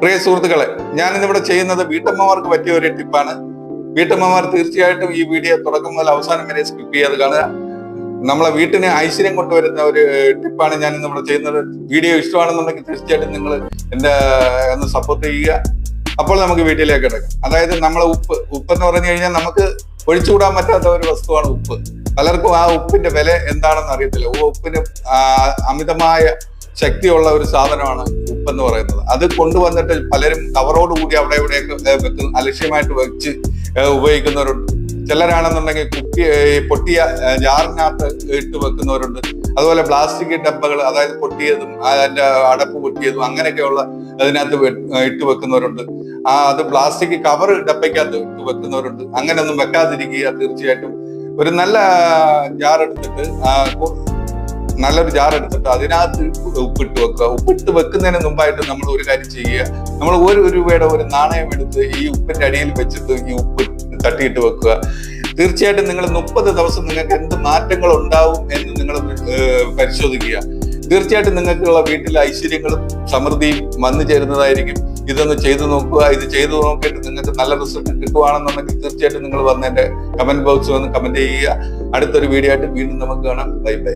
പ്രിയ സുഹൃത്തുക്കളെ ഞാൻ ഇന്നിവിടെ ചെയ്യുന്നത് വീട്ടമ്മമാർക്ക് പറ്റിയ ഒരു ടിപ്പാണ്. വീട്ടമ്മമാർ തീർച്ചയായിട്ടും ഈ വീഡിയോ തുടക്കം മുതൽ അവസാനം വരെ സ്കിപ്പ് ചെയ്യാതെ കാണുക. നമ്മളെ വീട്ടിന് ഐശ്വര്യം കൊണ്ടുവരുന്ന ഒരു ടിപ്പാണ് ഞാൻ ഇന്ന് ഇവിടെ ചെയ്യുന്നത്. വീഡിയോ ഇഷ്ടമാണെന്നുണ്ടെങ്കിൽ തീർച്ചയായിട്ടും നിങ്ങൾ എന്റെ ഒന്ന് സപ്പോർട്ട് ചെയ്യുക. അപ്പോൾ നമുക്ക് വീട്ടിലേക്ക് കിടക്കാം. അതായത് നമ്മളെ ഉപ്പ് ഉപ്പ് എന്ന് പറഞ്ഞു കഴിഞ്ഞാൽ നമുക്ക് ഒഴിച്ചുകൂടാൻ പറ്റാത്ത ഒരു വസ്തുവാണ് ഉപ്പ്. പലർക്കും ആ ഉപ്പിന്റെ വില എന്താണെന്ന് അറിയത്തില്ല. ഉപ്പിന് അമിതമായ ശക്തിയുള്ള ഒരു സാധനമാണ് ഉപ്പെന്ന് പറയുന്നത്. അത് കൊണ്ടുവന്നിട്ട് പലരും കവറോട് കൂടി അവിടെ ഇവിടെയൊക്കെ വെക്കുന്ന അലക്ഷ്യമായിട്ട് വെച്ച് ഉപയോഗിക്കുന്നവരുണ്ട്. ചിലരാണെന്നുണ്ടെങ്കിൽ കുപ്പി പൊട്ടിയ ജാറിനകത്ത് ഇട്ട് വെക്കുന്നവരുണ്ട്. അതുപോലെ പ്ലാസ്റ്റിക് ഡബ്ബകൾ അതായത് പൊട്ടിയതും അതിന്റെ അടപ്പ് പൊട്ടിയതും അങ്ങനെയൊക്കെയുള്ള അതിനകത്ത് ഇട്ട് വെക്കുന്നവരുണ്ട്. ആ അത് പ്ലാസ്റ്റിക് കവർ ഡബ്ബയ്ക്കകത്ത് ഇട്ട് വെക്കുന്നവരുണ്ട്. അങ്ങനെയൊന്നും വെക്കാതിരിക്കുക തീർച്ചയായിട്ടും. ഒരു നല്ല ജാർ എടുത്തിട്ട് നല്ലൊരു ജാർ എടുത്തിട്ട് അതിനകത്ത് ഉപ്പിട്ട് വെക്കുക. ഉപ്പിട്ട് വെക്കുന്നതിന് മുമ്പായിട്ട് നമ്മൾ ഒരു കാര്യം ചെയ്യുക. നമ്മൾ ഒരു രൂപയുടെ ഒരു നാണയം എടുത്ത് ഈ ഉപ്പിന്റെ അടിയിൽ വെച്ചിട്ട് ഈ ഉപ്പ് തട്ടിയിട്ട് വെക്കുക. തീർച്ചയായിട്ടും നിങ്ങൾ മുപ്പത് ദിവസം നിങ്ങൾക്ക് എന്ത് മാറ്റങ്ങൾ ഉണ്ടാവും എന്ന് നിങ്ങൾ പരിശോധിക്കുക. തീർച്ചയായിട്ടും നിങ്ങൾക്കുള്ള വീട്ടിലെ ഐശ്വര്യങ്ങളും സമൃദ്ധിയും വന്നു ചേരുന്നതായിരിക്കും. ഇതൊന്ന് ചെയ്തു നോക്കുക. ഇത് ചെയ്തു നോക്കിയിട്ട് നിങ്ങൾക്ക് നല്ല റിസൾട്ട് കിട്ടുവാണെന്നുണ്ടെങ്കിൽ തീർച്ചയായിട്ടും നിങ്ങൾ വന്ന് എന്റെ കമന്റ് ബോക്സ് വന്ന് കമന്റ് ചെയ്യുക. അടുത്തൊരു വീഡിയോ ആയിട്ട് വീണ്ടും നമുക്ക് കാണാം. Bye bye